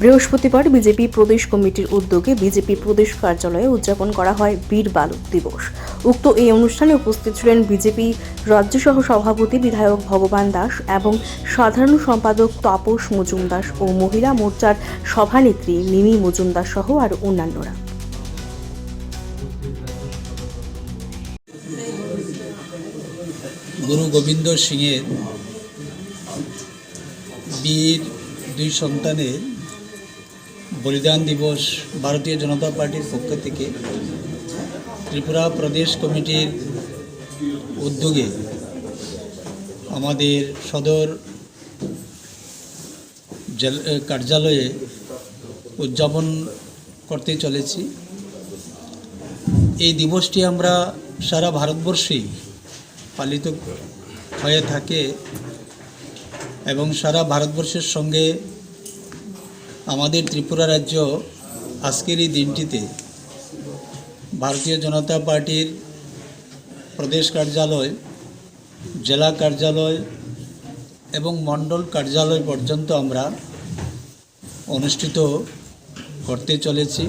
বৃহস্পতিবার বিজেপি প্রদেশ কমিটির উদ্যোগে বিজেপি প্রদেশ কার্যালয়ে উদযাপন করা হয় বীর বালক দিবস। উক্ত এই অনুষ্ঠানে উপস্থিত ছিলেন বিজেপি রাজ্যসহ সভাপতি বিধায়ক ভগবান দাস এবং সাধারণ সম্পাদক তাপস মজুমদার ও মহিলা মোর্চার সভানেত্রী মিমি মজুমদার সহ আর অন্যান্যরা। গুরু গোবিন্দ সিংয়ের বীর দুই সন্তানের বলিদান দিবস ভারতীয় জনতা পার্টির পক্ষ থেকে ত্রিপুরা প্রদেশ কমিটির উদ্যোগে আমাদের সদর কার্যালয়ে উদযাপন করতে চলেছি। এই দিবসটি আমরা সারা ভারতবর্ষেই পালিত হয়ে থাকে এবং সারা ভারতবর্ষের সঙ্গে আমাদের ত্রিপুরা রাজ্য আজকের এই দিনটিতে ভারতীয় জনতা পার্টির প্রদেশ কার্যালয়, জেলা কার্যালয় এবং মণ্ডল কার্যালয় পর্যন্ত আমরা অনুষ্ঠিত করতে চলেছি।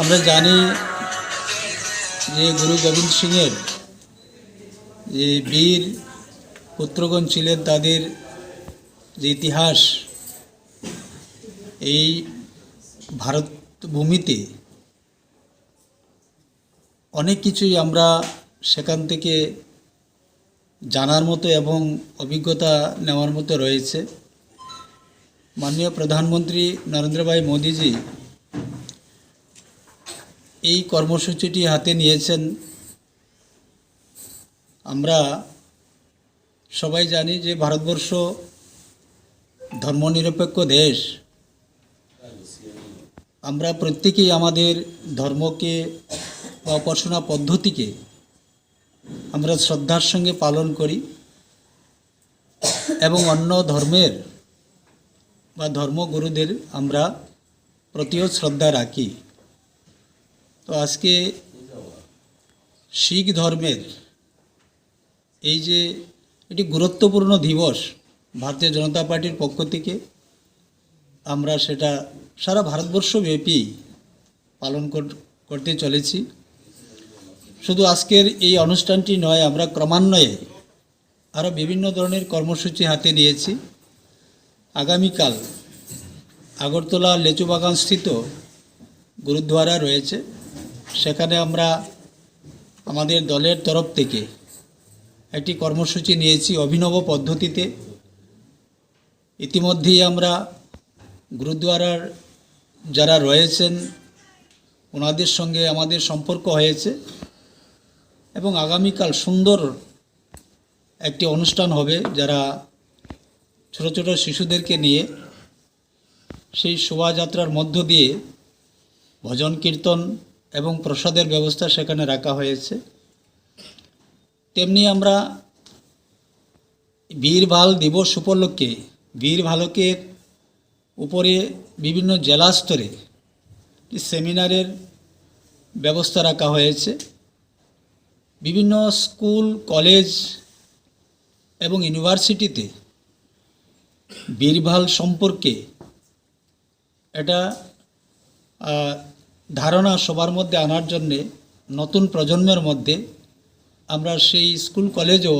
আমরা জানি যে গুরু গোবিন্দ সিংয়ের যে বীর পুত্রগণ ছিলেন, তাদের যে ইতিহাস এই ভারত ভূমিতে অনেক কিছুই আমরা সেখান থেকে জানার মতো এবং অভিজ্ঞতা নেওয়ার মতো রয়েছে। মাননীয় প্রধানমন্ত্রী নরেন্দ্রভাই মোদীজি এই কর্মসূচিটি হাতে নিয়েছেন। আমরা সবাই জানি যে ভারতবর্ষ ধর্মনিরপেক্ষ দেশ। আমরা প্রত্যেকেই আমাদের ধর্মকে বা উপাসনা পদ্ধতিকে আমরা শ্রদ্ধার সঙ্গে পালন করি এবং অন্য ধর্মের বা ধর্মগুরুদের আমরা প্রতিও শ্রদ্ধা রাখি। তো আজকে শিখ ধর্মের এই যে এটি গুরুত্বপূর্ণ দিবস ভারতীয় জনতা পার্টির পক্ষ থেকে আমরা সেটা সারা ভারতবর্ষব্যাপী পালন করতে চলেছি। শুধু আজকের এই অনুষ্ঠানটি নয়, আমরা ক্রমান্বয়ে আরও বিভিন্ন ধরনের কর্মসূচি হাতে নিয়েছি। আগামীকাল আগরতলা লেচুবাগান স্থিত গুরুদ্বারা রয়েছে। সেখানে আমরা আমাদের দলের তরফ থেকে একটি কর্মসূচি নিয়েছি অভিনব পদ্ধতিতে। ইতিমধ্যেই আমরা গুরুদ্বারার যারা রয়েছেন, ওনাদের সঙ্গে আমাদের সম্পর্ক হয়েছে এবং আগামীকাল সুন্দর একটি অনুষ্ঠান হবে যারা ছোট ছোট শিশুদেরকে নিয়ে। সেই শোভাযাত্রার মধ্য দিয়ে ভজন কীর্তন এবং প্রসাদের ব্যবস্থা সেখানে রাখা হয়েছে। তেমনি আমরা বীর ভালো দিবস উপলক্ষে বীর ভালকের উপরে বিভিন্ন জেলা স্তরে সেমিনারের ব্যবস্থা রাখা হয়েছে। বিভিন্ন স্কুল, কলেজ এবং ইউনিভার্সিটিতে বীরভাল সম্পর্কে এটা ধারণা সবার মধ্যে আনার জন্যে নতুন প্রজন্মের মধ্যে আমরা সেই স্কুল, কলেজও